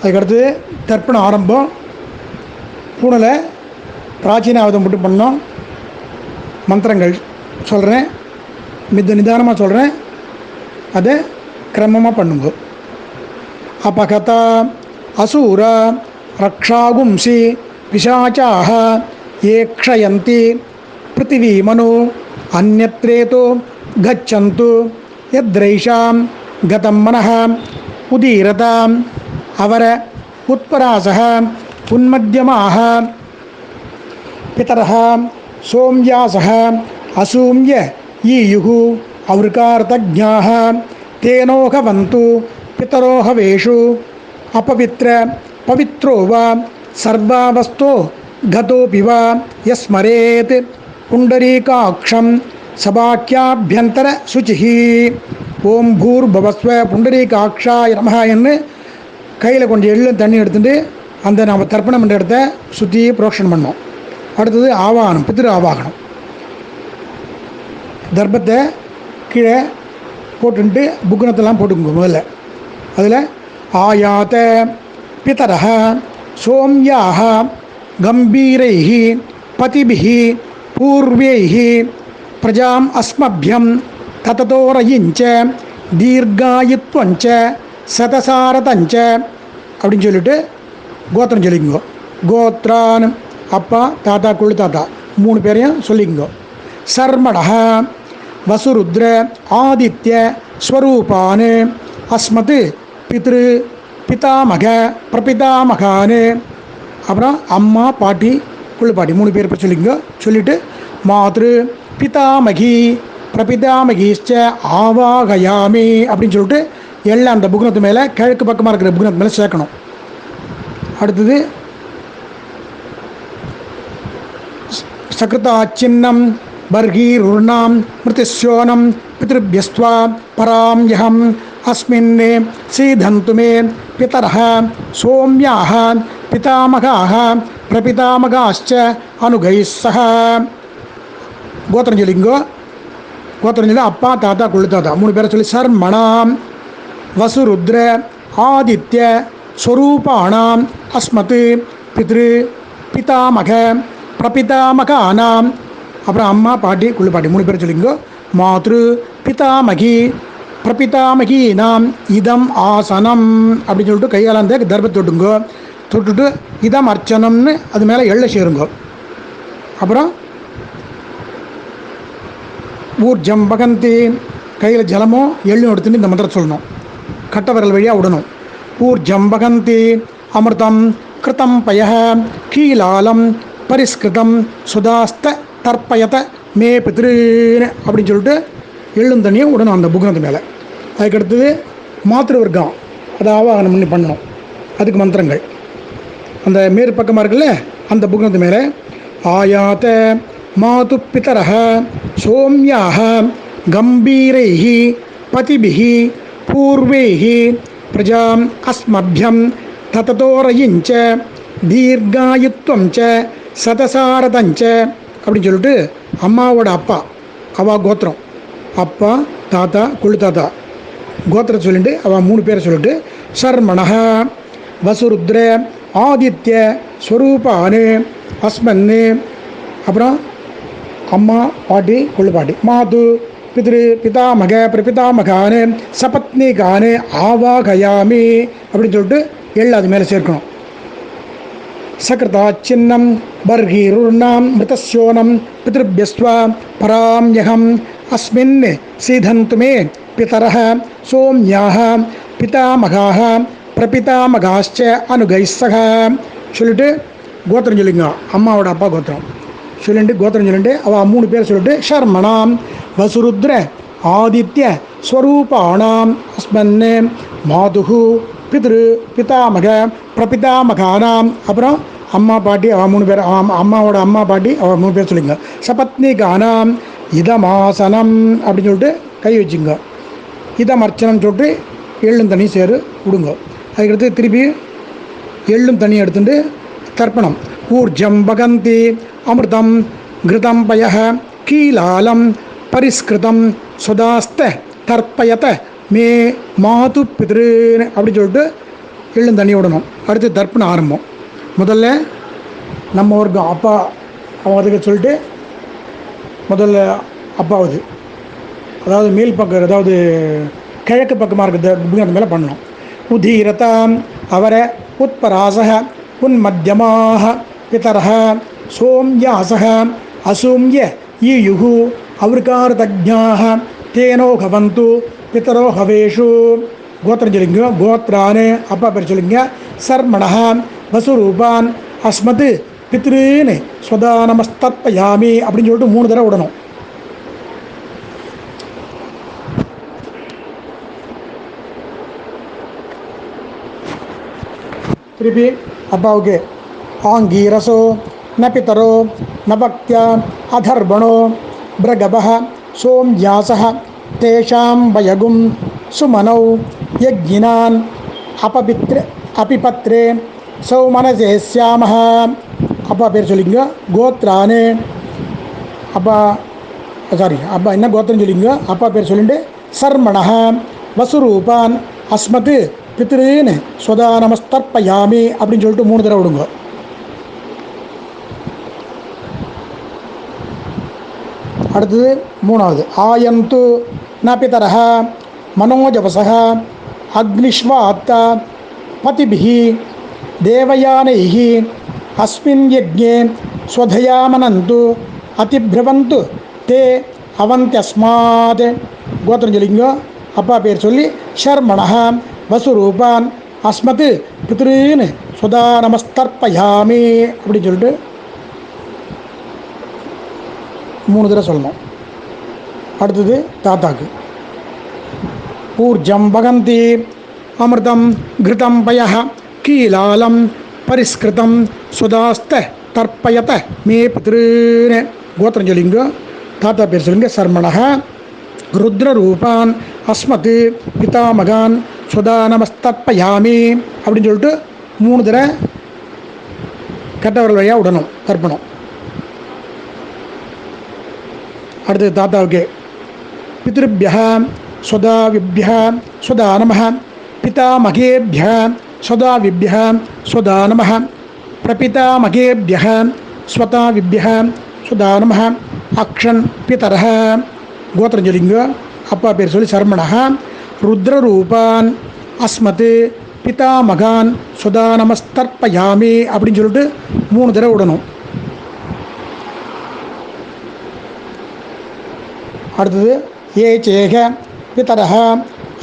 அதுக்கடுத்து தர்ப்பணம் ஆரம்பம். பூனில் பிராச்சீன ஆயுதம் போட்டு பண்ணோம். மந்திரங்கள் சொல்கிறேன் மித்த நிதானமாக சொல்கிறேன் அதை கிரமமாக பண்ணுங்க. அபகத அசூர ரக்ஷாகும்சி பிசாச்சாக ஏக்ஷயந்தி பிருத்திவி மனு அந்நத்ரேதோ கச்சந்து எத்ரைஷாம் கதம் மனஹ உதீரதாம் अवर उत्परास उन्मद्यम, पितर सोम्यास असूम्य ईयु अवृकाज्ञा तेनोहवंत पितरोहवेशु अपवित्र, पवित्रो वर्वावस्थो गोपिव यस्मरेत। पुंडरीकाक्षम सभाख्याभ्यंतर शुचि ओम भूर्भवस्व पुंडरीकाक्षा नम கையில் கொஞ்சம் எள்ளும் தண்ணி எடுத்துட்டு அந்த நம்ம தர்ப்பணம் பண்ணுற இடத்த சுற்றி புரோக்ஷன் பண்ணோம் அடுத்தது ஆவாகனம் பித்திரு ஆவாகனம். தர்ப்பத்தை கீழே போட்டுன்ட்டு புக்குனத்தெல்லாம் போட்டுக்கோங்க முதல்ல. அதில் ஆயாத்த பிதரः சோம்யாக கம்பீரைः பதிபிஹி பூர்வைः பிரஜாம் அஸ்மபியம் தததோரயிஞ்ச தீர்காயுத்வஞ்ச சதசாரதஞ்ச அப்படின்னு சொல்லிட்டு கோத்திரம் சொல்லிக்கோ கோத்ரான் அப்பா தாத்தா குழு தாத்தா மூணு பேரையும் சொல்லிக்கோ சர்மடக வசுருத்ர ஆதித்ய ஸ்வரூபானு அஸ்மத் பித்ரு பிதாமக பிரபிதாமகானு அப்புறம் அம்மா பாட்டி குழு பாட்டி மூணு பேர் பேர் சொல்லிவிட்டு மாத்ரு பிதாமகி பிரபிதாமகிஷ்ச ஆவாகயாமி அப்படின்னு சொல்லிட்டு எல்லாம் அந்த புக்னத்து மேலே கிழக்கு பக்கமாக இருக்கிற புக்னத்து மேலே சேர்க்கணும். அடுத்தது சகிருதாச்சின்னம் பர்கீருர்ணாம் மிருதிஸ்யோனம் பித்ருபியஸ்வா பராம் யகம் அஸ்மின் சீதந்து மே பிதரः சோம்யாः பிதாமகாः பிரபிதாமகாश्च அனுகைः சக கோத்திரம் சொல்லிங்கோ கோத்திரம் சொல்லி அப்பா தாத்தா குழு தாத்தா. மூணு பேரை சொல்லி சர்மணாம். வசுருத்ர ஆதித்ய ஸ்வரூபாணாம் அஸ்மத் பித்ரு பிதாமக பிரபிதாமகானாம் அப்புறம் அம்மா பாட்டி குளிப்பாட்டி மூணு பேர் சொல்லிங்கோ மாத்ரு பிதாமகி பிரபிதாமகீனாம் இதம் ஆசனம் அப்படின்னு சொல்லிட்டு கையால் அந்த தர்பத்தை தொட்டுங்கோ. தொட்டுட்டு இதம் அர்ச்சனம்னு அது மேலே எள்ளை சேருங்கோ. அப்புறம் ஊர்ஜம் பகந்தி கையில் ஜலமோ எள்ளும் எடுத்துன்னு இந்த மந்திரம் சொல்லணும். கட்டவரல் வழியாக விடணும் ஊர்ஜம் பகந்தி அமிர்தம் கிருத்தம் பய கீலாலம் பரிஸ்கிருதம் சுதாஸ்த தற்பயத மே பித்ருன்னு அப்படின்னு சொல்லிட்டு எள்ளும் தண்ணியும் விடணும் அந்த புக்னத்து மேலே. அதுக்கடுத்தது மாத்திரு வர்க்கம் அதை ஆவாகனம் பண்ணி பண்ணணும். அதுக்கு மந்திரங்கள். அந்த மேற்பக்கமாக இருக்குல்ல அந்த புக்னத்து மேலே ஆயாத்த மாது பிதரः சோம்யாக கம்பீரைः பதிபிகி பூர்வைः பிரஜாம் அஸ்மபியம் தததோரயிஞ்ச தீர்காயுத்வம் ச சதசாரதஞ்ச அப்படின்னு சொல்லிட்டு அம்மாவோட அப்பா அவா கோத்திரம். அப்பா தாத்தா குழு தாத்தா. கோத்திரம் சொல்லிட்டு அவள் மூணு பேரை சொல்லிட்டு சர்மணः வசுருத்ர ஆதித்ய ஸ்வரூபானு அஸ்மன்னு அப்புறம் அம்மா பாட்டி குழு பாட்டி மாது பிதிரு பிதாமக பிரபிதாமகானு சபத்னிகானு ஆவாகயாமி அப்படின்னு சொல்லிட்டு எள்ளு அது மேலே சேர்க்கணும். சகிருதாச்சின்னம் பர்கீருர்ணாம் மிருதஸ்யோனம் பிதிருபியஸ்வ பராம்யகம் அஸ்மின் சீதந்துமே மே சோம்யாக பிதாமகாக பிரபிதாமகாச்ச அனுகைசக சொல்லிட்டு கோத்திரம் சொல்லிங்க அம்மாவோட அப்பா கோத்திரம். சொல்லிட்டு கோத்திரம் சொல்லிட்டு அவள் மூணு பேர் சொல்லிட்டு ஷர்மணாம் வசுருத்ர ஆதித்ய ஸ்வரூபாணாம் அஸ்மன் மாதுகு பித்ரு பிதாமக பிரபிதாமகானாம். அப்புறம் அம்மா பாட்டி அவள் மூணு பேர் அம்மாவோட அம்மா பாட்டி அவள் மூணு பேர் சொல்லிங்க. சபத்னிகானாம் இதமாசனம் அப்படின்னு சொல்லிட்டு கை வச்சுங்க. இதம் அர்ச்சனம் சொல்லிட்டு எள்ளும் தண்ணி சேரு விடுங்க அதுக்கடுத்து திருப்பி எள்ளும் தண்ணி எடுத்துட்டு தர்ப்பணம். ஊர்ஜம் பகந்தி அமிர்தம் கிருதம் பய கீலாலம் பரிஸ்கிருதம் சுதாஸ்த தர்ப்பயத மே மாது பிதிருன்னு அப்படின்னு சொல்லிட்டு எள்ளும் தண்ணி விடணும். அடுத்து தர்ப்பணம் ஆரம்பம். முதல்ல நம்ம ஒரு அப்பா அவங்க அதுக்கு சொல்லிட்டு முதல்ல அப்பாவது. அதாவது மேல் பக்கம் அதாவது கிழக்கு பக்கமாக இருக்கிற அந்த மேலே பண்ணணும். உதீரதாம் அவர உத்பராசக உன்மத்தியமாக பிதரக சோம்யாசக அசூம்ய ஈயுகு அவருக்காரதஜாக தேனோ ஹவந்து பிதரோ ஹவேஷு கோத்திரம் சொல்லிங்க கோத்ரான்னு அப்பா பேர் சொல்லிங்க சர்மண வசுரூபான் அஸ்மத் பித்ருன்னு ஸ்வதா நமஸ்தப்பயாமி அப்படின்னு சொல்லிட்டு மூணு தடவை விடணும். திருப்பி அப்பாவுக்கு ஆங்கீரசோ ந பிதரோ ந பக்தியா அதர்பணோ பிரகப சோம்யாச தேஷாம் வயகும் சுமனௌ யஜ்ஞினான் அபபித்ர அபிபத்ரே சௌமனசே சியாமஹ அப்பா பேர் சொல்லிங்க கோத்ரானு அப்பா சாரி அப்பா என்ன கோத்திரம் சொல்லிங்க அப்பா பேர் சொல்லிட்டு சர்மணः வசுரூபான் அஸ்மத் பித்ருன்னு ஸ்வதா நமஸ்தர்ப்பயாமி அப்படின்னு சொல்லிட்டு மூணு தடவை விடுங்க அடுத்தது மூணாவது ஆயந்து ந பிதரः மனோஜவசः அக்னிஷ்வாத்த பதிபிः தேவயானைः அஸ்மின் யஜ்ஞே ஸ்வதயாமனந்து அதிபிரவந்து தே அவந்தியஸ்மாத் கோத்திரம் சொல்லிங்க அப்பா பேர் சொல்லி ஷர்மணः வசுரூபான் அஸ்மத் பித்ருன்னு சுதா நமஸ்தர்ப்பயாமி அப்படின்னு சொல்லிட்டு மூணு தடவை சொல்லணும். அடுத்தது தாத்தாக்கு. ஊர்ஜம் பகந்தி அமிர்தம் கிருதம் பய கீலாலம் பரிஸ்கிருதம் சுதாஸ்த தர்ப்பயத மே பித்ருன்னு கோத்திரம் சொல்லிங்க. தாத்தா பேர் சொல்லுங்க. சர்மணக ருத்ரரூபான் அஸ்மத் பிதாமகான் சுதா நமஸ்தர்ப்பயாமி அப்படின்னு சொல்லிட்டு மூணு தடவை கெட்டவர்கள் வழியாக விடணும் தர்ப்பணம். அடுத்தது தாத்தாவுக்கு. பித்ருபிய ஸ்வதாவிபிய ஸ்வதா நம பிதாமகேபிய ஸ்வதாவிபிய ஸ்வதா நம பிரபிதாமகேபிய ஸ்வதாவிபிய ஸ்வதா நம அக்ஷன் பிதர கோத்திரம் சொல்லிங்க அப்பா பேர் சொல்லி சர்மணः ருத்ரரூபான் அஸ்மத் பிதாமகான் சுதா நமஸ்தர்ப்பயாமி அப்படின்னு சொல்லிட்டு மூணு தடவை விடணும். அடுத்தது ஏ சேக பிதரः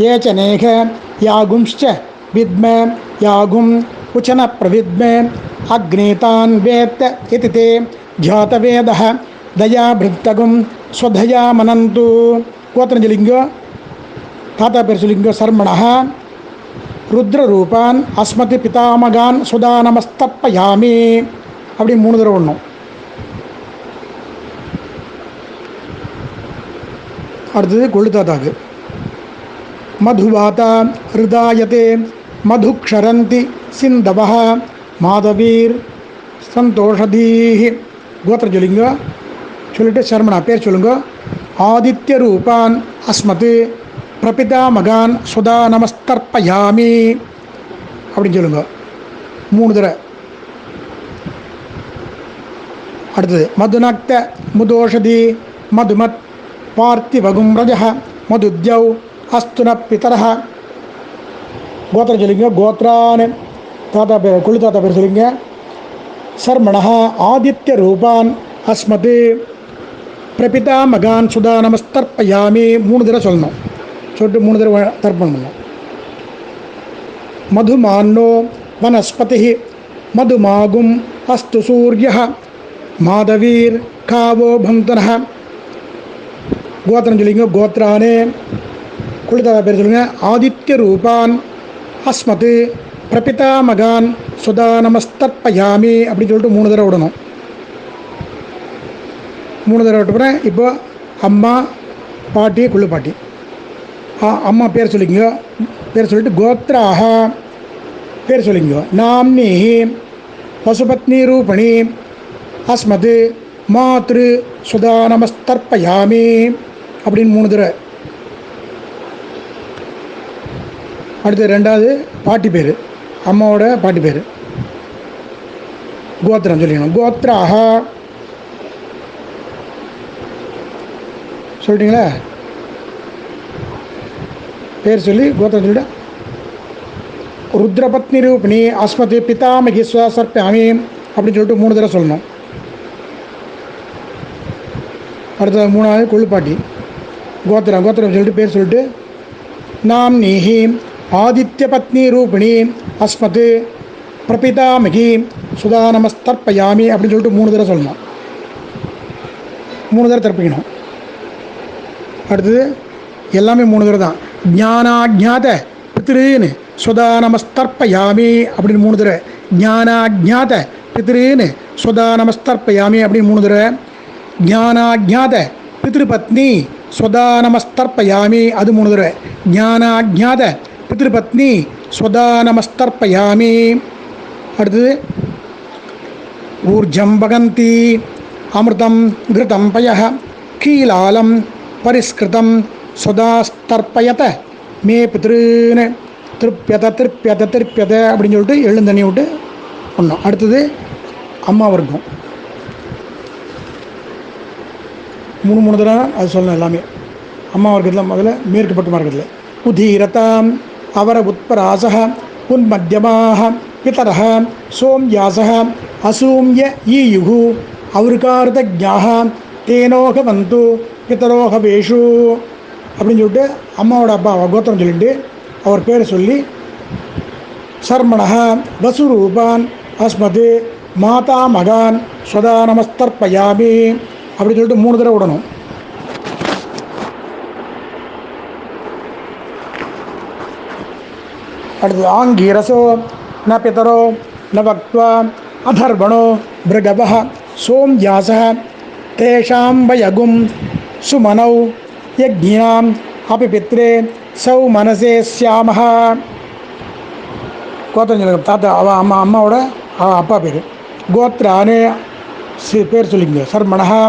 ஏ ச நேக யாகும்श्च வித்ம யாகும் உச்சன பிரவித்ம அக்னேதான் வேத்த இதி தே ஜாதவேதः தயாபிருத்தகும் ஸ்வதயா மனந்து கோத்திரம் சொல்லிங்கோ தாத்தா பேர் சொல்லிங்கோ சர்மணः ருத்ரரூபான் அஸ்மத் பிதாமகான் சுதா நமஸ்தப்பயாமி அப்படி மூணு தடவை விடணும் அடுத்தது கொழுத்தாத்தாக்கு மதுவாதா ஹிருதாயதே மதுக்ஷரந்தி சிந்தவ மாதவீர் சந்தோஷதீஹி கோத்திரம் சொல்லிங்க சொல்லிட்டு சர்மனா பேர் சொல்லுங்க ஆதித்ய ரூபான் அஸ்மத் பிரபிதா மகான் சுதா நமஸ்தர்ப்பயாமி அப்படின்னு சொல்லுங்க மூணு தடவை அடுத்தது மதுநக்த முதோஷதி மதுமத் பார்த்திவகும் ரஜ மதுத்யௌ அஸ்துன பிதரஹ கோத்திரம் சொல்லிங்க கோத்ரான் தாத்தா பேர் குழு தாத்தா பேர் சொல்லிங்க சர்மணः ஆதித்ய ரூபான் அஸ்மத் பிரபிதா மகான் சுதா நமஸ்தர்ப்பயாமி மூணு தடவை சொல்லணும் சொல்லிட்டு மூணு தடவை தர்ப்பணம் பண்ணணும் மதுமான்னோ வனஸ்பதி மதுமாகும் அஸ்து சூரிய மாதவீர் காவோ பந்தன கோத்திரம் சொல்லிங்க கோத்ரானே குளிதாதா பேர் சொல்லுங்க. ஆதித்ய ரூபான். அஸ்மத் பிரபிதா மகான். சுதா நமஸ்தர்ப்பயாமி அப்படின்னு சொல்லிட்டு மூணு தடவை விடணும். மூணு தடவை விட்டுப்புறேன் இப்போ அம்மா பாட்டி குள்ளு பாட்டி அம்மா பேர் சொல்லிங்க பேர் சொல்லிட்டு கோத்ராக பேர் சொல்லிங்க நாம்னி பசுபத்னி ரூபணி. அஸ்மத் மாத்ரு. சுதா நமஸ்தர்ப்பயாமி அப்படின்னு மூணு தடவை. அடுத்து ரெண்டாவது பாட்டி பேர். அம்மாவோட பாட்டி பேர். கோத்திரம் சொல்லிக்கணும். கோத்ராக சொல்லிட்டீங்களா பேர் சொல்லி கோத்திரம் சொல்லிட்டு? ருத்ரபத்னி ரூபிணி அஸ்மதி பிதாமகி ஸ்வசர்ப்பியாமி அப்படின்னு சொல்லிட்டு மூணு தடவை சொல்லணும். அடுத்தது மூணாவது கொள்ளுப்பாட்டி. கோத்திரம் கோத்திரம் சொல்லிட்டு பேர் சொல்லிட்டு நாம் நீஹி ஆதித்ய பத்னி ரூபிணி அஸ்மத் பிரபிதாமகி சுதா நமஸ்தர்ப்பயாமி அப்படின்னு சொல்லிட்டு மூணு தடவை சொல்லணும். மூணு தடவை தர்ப்பிக்கணும். அடுத்தது எல்லாமே மூணு தடவை தான். ஞானாஜாத பித்ருன்னு சுதா நமஸ்தர்ப்பயாமி அப்படின்னு மூணு தடவை. ஜானாஜாத பித்ருன்னு சுதா நமஸ்தர்ப்பயாமி அப்படின்னு மூணு தடவை. ஞானாஜாத பித்ருபத்னி ஸ்வதா அது மூணு தடவை. ஞானாஜாத பித்ருபத்னி ஸ்வதா நமஸ்தர்ப்பயாமி அடுத்தது ஊர்ஜம் வகந்தி அமிர்தம் கிருதம் பய கீலாலம் பரிஸ்கிருதம் சுதாஸ்தர்ப்பயத மே பித்ருன்னு. திருப்பியத திருப்பியத திருப்பியத அப்படின்னு சொல்லிட்டு எழுந்தண்ணி விட்டு பண்ணோம் அடுத்தது அம்மா வர்க்கம். மூணு மூணு தடவை அது சொல்லணும் எல்லாமே. அம்மா வர்க்கத்தில் முதல்ல மேற்கு பட்டு மார்க்கத்தில் உதீரதாம் அவர உத்பராசக உன்மத்தியமாக பிதரः சோம்யாசः அசூம்ய ஈயுகு அவருக்கார்த்தஜாக தேனோக வந்து பித்தரோக வேஷு அப்படின்னு சொல்லிட்டு அம்மாவோட அப்பா கோத்திரம் சொல்லிட்டு அவர் பேரை சொல்லி சர்மணः வசுரூபான் அஸ்மது மாதா மகான் ஸ்வதா நமஸ்தர்ப்பயாமி அப்படின்னு சொல்லிட்டு மூணு தடவை விடணும் அடுத்து ஆங்கீரசோ ந பிதரோ ந பக்வா அதர்வணோ பிருகவ சோம்யாச தேஷாம் வயகும் சுமனௌ யஜ்ஞாம் அபி பித்ரே சௌ மனசே சியாமஹ கோத்திரம் சொல்லுங்க தாத்தா அவ அம்மா அம்மாவோட அவ அப்பா பேர் கோத்ரானு சி- பேர் சொல்லிங்க சர் சர்மணா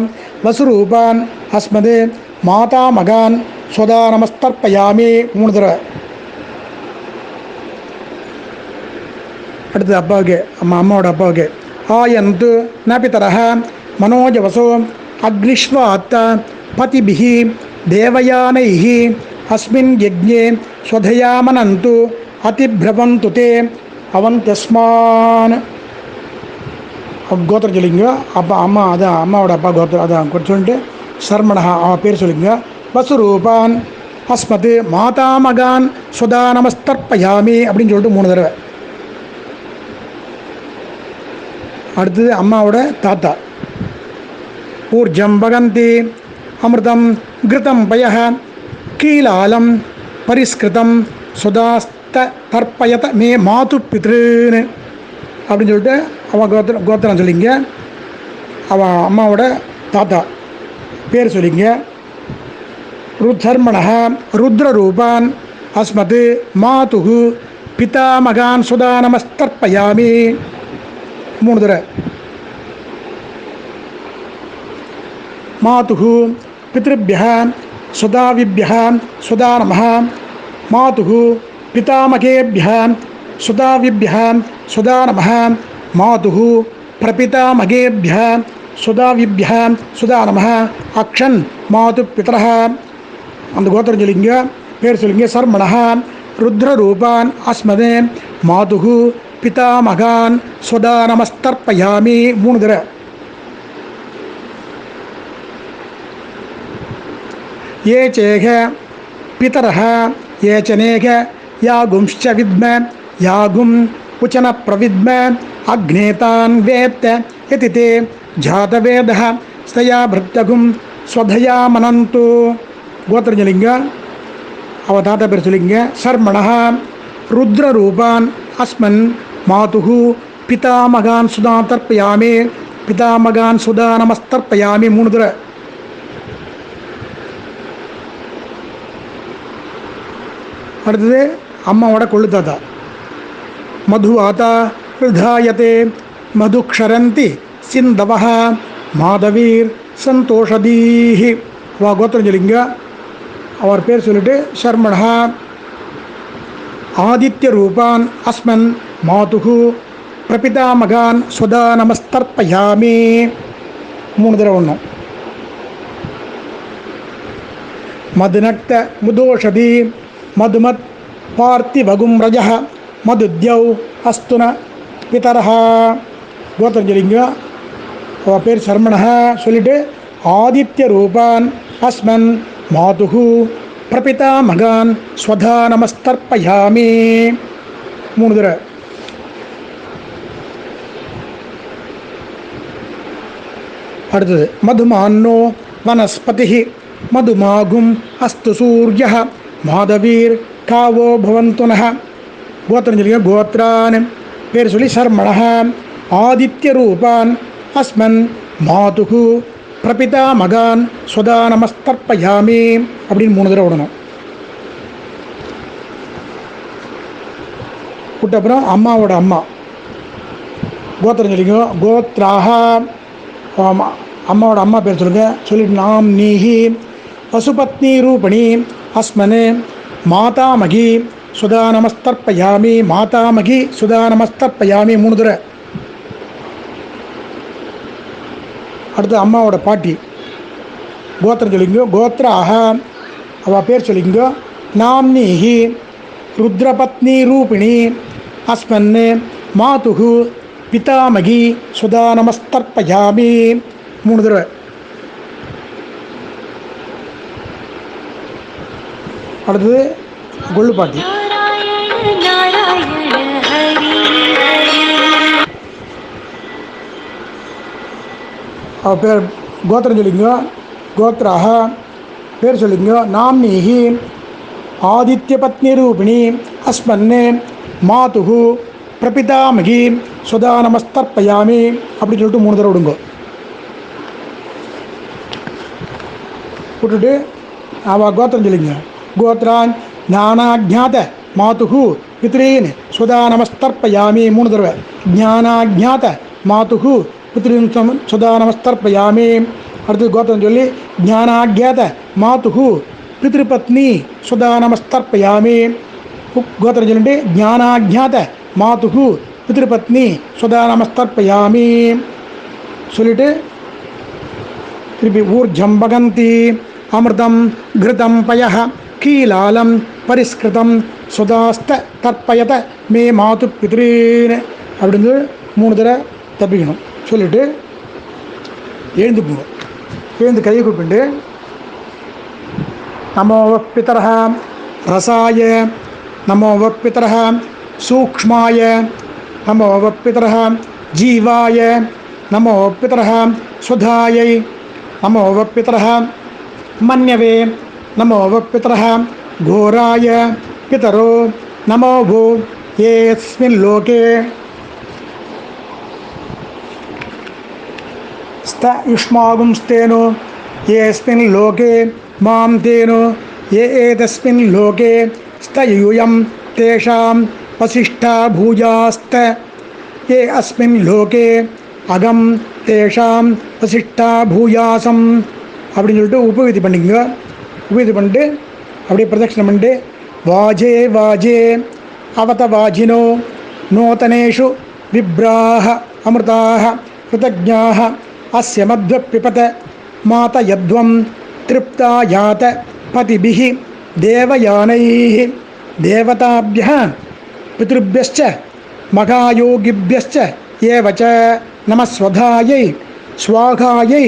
வசுரூபான் அஸ்மது மாதா மகான் ஸ்வதா நமஸ்தர்ப்பயாமி மூணு தடவை அடுத்து அப்பாவுக்கு அம்மா அம்மாவோட அப்பாவுக்கு. ஆயந்து ந மனோஜவசோ அக்னிஷ்வாத்த பதிபிஹி தேவயானைஹி அஸ்மின் யஜ்ஞே ஸ்வதயாமனந்து அதிபிரவந்து தே அவந்தஸ்மான். கோத்திரம் சொல்லிங்க அப்பா அம்மா அதான் அம்மாவோட அப்பா கோத்திரம் அதான். கொஞ்சம் சொல்லிட்டு சர்மணா அவன் பேர் சொல்லிங்க வசுரூபான் அஸ்மத் மாதா மகான் சுதா நமஸ்தர்ப்பயாமி அப்படின்னு சொல்லிட்டு மூணு தடவை. அடுத்தது அம்மாவோட தாத்தா. ஊர்ஜம் பகந்தி அமிர்தம் கிருதம் பய கீலாலம் பரிஸ்கிருதம் சுதாஸ்த தர்ப்பயத மே மாது பித்ருன்னு அப்படின்னு சொல்லிட்டு அவன் கோத்திரம் கோத்திரம் சொல்லிங்க. அவன் அம்மாவோட தாத்தா. பேர் சொல்லிங்க. ருத்தர்மண ருத்ரரூபான் அஸ்மத் மாதுகு பிதாமகான் சுதா நமஸ்தர்ப்பயாமி மூணு தடவை மாதுகு பித்ருபிய சுதாவிபிய சுதா நம மாதுகு பிதாமகேபிய சுதாவிபிய சுதா நம மாதுகு பிரபிதாமகேபிய சுதாவிபிய சுதா நம அக்ஷன் மாது பிதர அந்த கோத்திரம் சொல்லிங்க பேர் சொல்லிங்க சர்மண ருத்ரரூபான் அஸ்மதே மாதுகு பிதாமகான் சுதா நமஸ்தர்ப்பயாமி மூணு தடவை ये चेह पितरः ये च नेह यागुंश्च विद्म यागुम् उचन प्रविद्म अग्नेतान् वेत्त इति ते जातवेदः स्तया भृत्यगुं स्वधया मनन्तु गोत्रजलिङ्ग அவ தாத்தா பேர் சொல்லிங்க சர்மணः ருத்ரரூபான் அஸ்மன் மாதுகு பிதாமகான் சுதா தர்ப்பயாமி பிதாமகான் சுதா நமஸ்தர்ப்பயாமி மூணு தடவை அடுத்தது அம்மாவோட கொள்ளு தாத்தா மதுவாதா விதாயத்தே மதுக்ஷரந்தி சிந்தவः மாதவீர் சந்தோஷதீஹி வா கோத்திரம் சொல்லிங்க அவர் பேர் சொல்லிட்டு சர்மணா ஆதித்ய ரூபான் அஸ்மன் மாதுகு பிரபிதாமகான் சுதா நமஸ்தர்ப்பயாமி மூணு தடவை ஒன்றும் மதுநக்த முதோஷதி மதுமத் பார்த்திவகும் ரஜ மதுத்யௌ அஸ்துன பிதரஹ கோத்திரஞ்சலிங்கம் சொல்லிங்க அவள் பேர் சர்மணா சொல்லிட்டு ஆதித்ய ரூபான் அஸ்மன் மாதுகு பிரபிதா மகான் ஸ்வதா நமஸ்தர்ப்பயாமி மூணு தடவை அடுத்தது மதுமான்னோ வனஸ்பதி மதுமாகும் அஸ்து சூரிய மாதவீர் காவோ பவந்து கோத்திரம் சொல்லிங்க கோத்ரான் பேர் சொல்லி சர்மணः ஆதித்ய ரூபான் அஸ்மன் மாதுகு பிரபிதா மகான் சுதா நமஸ்தர்ப்பயாமி அப்படின்னு மூணு தடவை விடணும் விட்ட அப்புறம் அம்மாவோட அம்மா கோத்திரம் சொல்லிங்க கோத்ராக அம்மாவோட அம்மா பேர் சொல்லுங்க சொல்லிட்டு நாம் நீஹி பசுபத்னி ரூபணி அஸ்மனு மாதாமகி சுதா நமஸ்தர்ப்பயாமி மாதாமகி சுதா நமஸ்தர்ப்பயாமி மூணு தடவை அடுத்து அம்மாவோட பாட்டி. கோத்திரம் சொல்லிங்க கோத்ராக அவள் பேர் சொல்லிங்கோ நாம்னீஹி ருத்ரபத்னி ரூபிணி அஸ்மன் மாதுகு பிதாமகி சுதா நமஸ்தர்ப்பயாமி மூணு தடவை அடுத்தது கொள்ளு அவள் பேர் கோத்திரம் சொல்லிங்க கோத்ராக பேர் சொல்லிங்க நாம்னீஹி ஆதித்ய பத்னி ரூபிணி அஸ்மன்னு மாதுகு பிரபிதாமகி சுதா நமஸ்தர்ப்பயாமி அப்படின்னு சொல்லிட்டு மூணு தடவை விடுங்க. விட்டுட்டு அவள் கோத்திரம் சொல்லிங்க கோத்ரான் ஞானாஜாத மாதுகு பித்ரீன் சுதா நமஸ்தர்ப்பயாமி மூணு தடவை ஞானாஜாத மாதுகு பித்ரீன் சம- சுதா நமஸ்தர்ப்பயாமி அடுத்து கோத்திரம் சொல்லி ஞானாஜாத மாதுகு பித்ருபத்னி சுதா நமஸ்தர்ப்பயாமி உப் கோத்திரம் சொல்லிட்டு ஞானாஜாத மாதுகு பித்ருபத்னி சுதா நமஸ்தர்ப்பயாமி சொல்லிட்டு திருப்பி ஊர்ஜம் பகந்தி அமிர்தம் கிருதம் பய கீலாலம் பரிஸ்கிருதம் சுதாஸ்த தற்பயத மே மாது பித்ரீன் அப்படின்னு மூணு தடவை தப்பிக்கணும் சொல்லிட்டு எழுந்து போங்க எழுந்து கையை கூப்பிட்டு நமோ பிதரः ரசாய நமோ பிதரः சூக்ஷ்மாய நமோ பிதரः ஜீவாய நமோ பிதரः சுதாயை நமோ பிதரः மன்யவே நமோ பிதரः घोराय पितरो नमो भो येऽस्मिन् लोके स्त युष्मागुंस्तेनो येऽस्मिन् लोके मां तेनो ये एतस्मिन् लोके स्त यूयं तेषां वसिष्ठा भूयास्त ये अस्मिन् लोके அகம் தேஷாம் வசிஷ்டா பூயாசம் அப்படின்னு சொல்லிட்டு உபவிதி பண்ணிக்கங்க உபவிதி பண்ணிட்டு அப்படியே பிரதட்சணம் பண்ணிட்டு वाजे वाजे, अवतवाजिनो, नूतनेषु विभ्राः, अमृताः, कृतज्ञाः, अस्य मध्वपिपत मात मातयध्वं तृप्ता यात पतिभिः, देवयानैः, देवताभ्यः, पितृभ्यश्च, मघायोगिभ्यश्च, एव च नमस्वधायै स्वाघायै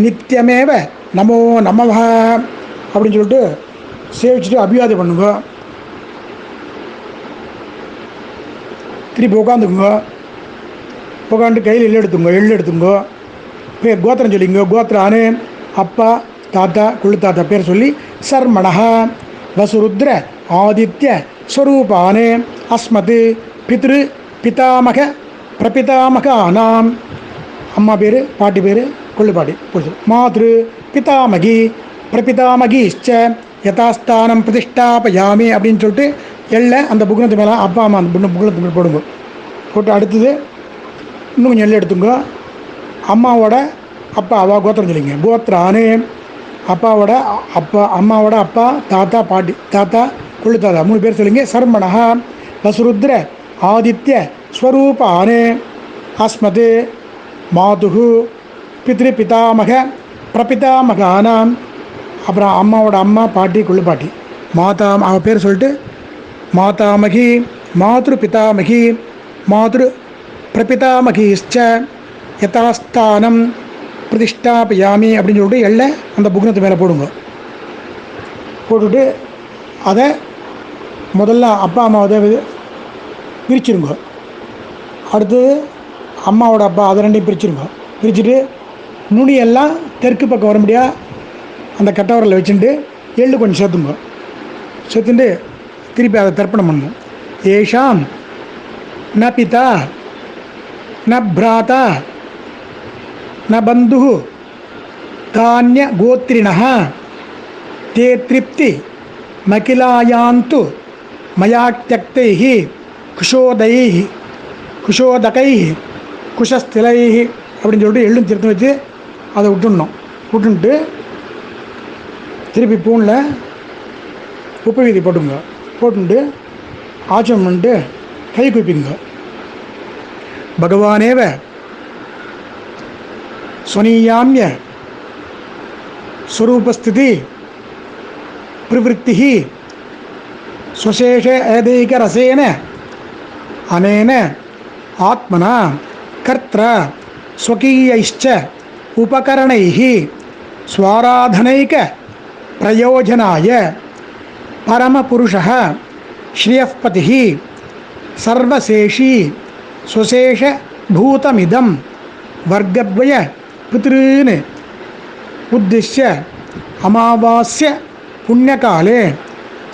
நித்தியமேவ நமோ நமவா அப்படின்னு சொல்லிட்டு சேவிச்சுட்டு அபிவாதம் பண்ணுங்க. திருப்பி உட்காந்துக்குங்க. உட்காந்து கையில் எள்ளு எடுத்துங்க எள்ளு எடுத்துங்க. பேர் கோத்திரம் சொல்லிங்க கோத்திரானு அப்பா தாத்தா குழு தாத்தா பேர் சொல்லி சர்மணா வசுருத்ர ஆதித்ய ஸ்வரூபானே அஸ்மது பித்ரு பிதாமக பிரபிதாமக ஆனாம் அம்மா பேர் பாட்டி பேர் கொள்ளுப்பாட்டி புரிஞ்சு மாத்ரு பிதாமகி பிரபிதாமகிஷ்ச யதாஸ்தானம் பிரதிஷ்டாபயாமி அப்படின்னு சொல்லிட்டு எள்ள அந்த புக்னத்து மேலே அப்பா அம்மா அந்த புண்ணு புக்னத்து மேலே போடுங்க. போட்டு அடுத்தது இன்னும் கொஞ்சம் எள்ள எடுத்துங்க. அம்மாவோட அப்பா அவா கோத்திரம் சொல்லிங்க. கோத்ரானு அப்பாவோட அப்பா அம்மாவோட அப்பா தாத்தா பாட்டி தாத்தா கொள்ளு தாத்தா மூணு பேர் சொல்லிங்க. சர்மணா வசுருத்ர ஆதித்ய ஸ்வரூபானு. அஸ்மது மாதுகு பித்ரு பிதாமக பிரபிதாமகானாம். அப்புறம் அம்மாவோட அம்மா பாட்டி குள்ளு மாதா அவ பேர் சொல்லிட்டு மாதாமகி மாத்ரு பிதாமகி மாத்ரு பிரபிதாமகிஷ்ச யதாஸ்தானம் பிரதிஷ்டாபியாமி அப்படின்னு சொல்லிட்டு எள்ள அந்த புக்னத்து மேலே போடுங்க. போட்டுட்டு அதை முதல்ல அப்பா அம்மாவை பிரிச்சிருங்க அடுத்தது அம்மாவோட அப்பா அதை ரெண்டையும் பிரிச்சிருங்க. பிரிச்சுட்டு நுனியெல்லாம் தெற்கு பக்கம் வர முடியா? அந்த கட்டவரில் வச்சுட்டு எள்ளு கொஞ்சம் சேர்த்துங்க சேர்த்துட்டு திருப்பி அதை தர்ப்பணம் பண்ணணும் ஏஷாம் ந பிதா ந பிராதா ந பந்து தானிய கோத்திரிணா தே திருப்தி మకిలాయాంతు మయాత్యక్తై కుషోదై కుషోదకై కుషస్థిலை அப்படின்னு சொல்லிட்டு எள்ளும் திருத்தம் வச்சு அதை விட்டுடணும் விட்டுன்ட்டு திருப்பி பூனில் உப்பு வீதி போட்டுங்க. போட்டுட்டு ஆச்சம் பண்ணிட்டு கை குப்பிங்க பகவானேவ ஸ்வனீயாமிய ஸ்வரூபஸ்திதி பிரவருத்தி சுசேஷ ஏதைக ரசேன அனேன ஆத்மனா கர்த்திர ஸ்வகீயைச்ச உபகரணைஹி ஸ்வாராதனைக பிரயோஜனாய பரமபுருஷ ஸ்ரீயப்பதி சர்வசேஷி சுசேஷ பூதமிதம் வர்க்கத்வய பித்ருன்னு உத்திஷ்ய அமாவாஸ்ய புண்ணியகாலே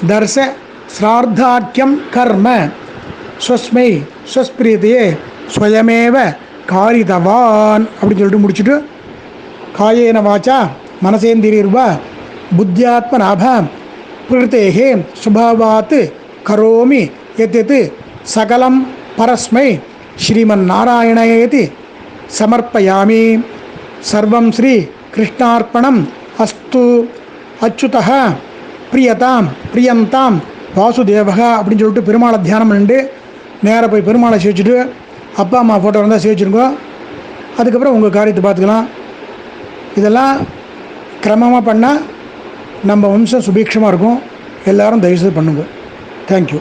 தர்ச ஸ்ரார்த்தாக்கியம் கர்ம ஸ்வஸ்மை ஸ்வஸ்பிரீத்தையே ஸ்வயமேவ காரிதவான் அப்படின்னு சொல்லிட்டு முடிச்சுட்டு காயேன வாச்சா மனசேந்திரீர்வா புத்தியாத்மநாப பிரகிருத்தேகே சுபாவாத் கரோமி எத் சகலம் பரஸ்மை ஸ்ரீமன்னாராயணயேதி சமர்ப்பயாமி சர்வம் ஸ்ரீ கிருஷ்ணார்ப்பணம் அஸ்து அச்சுதா பிரியதாம் பிரியந்தாம் வாசுதேவகா அப்படின்னு சொல்லிட்டு பெருமாளை தியானம் பண்ணிட்டு நேராக போய் பெருமாளை சேவிச்சுட்டு அப்பா அம்மா ஃபோட்டோ இருந்தால் சேவிச்சிருங்கோ. அதுக்கப்புறம் உங்கள் காரியத்தை பார்த்துக்கலாம். இதெல்லாம் கிரமமாக பண்ணால் நம்ம வம்சம் சுபீட்சமாக இருக்கும். எல்லாரும் தயவுசெய்து பண்ணுங்க. தேங்க்யூ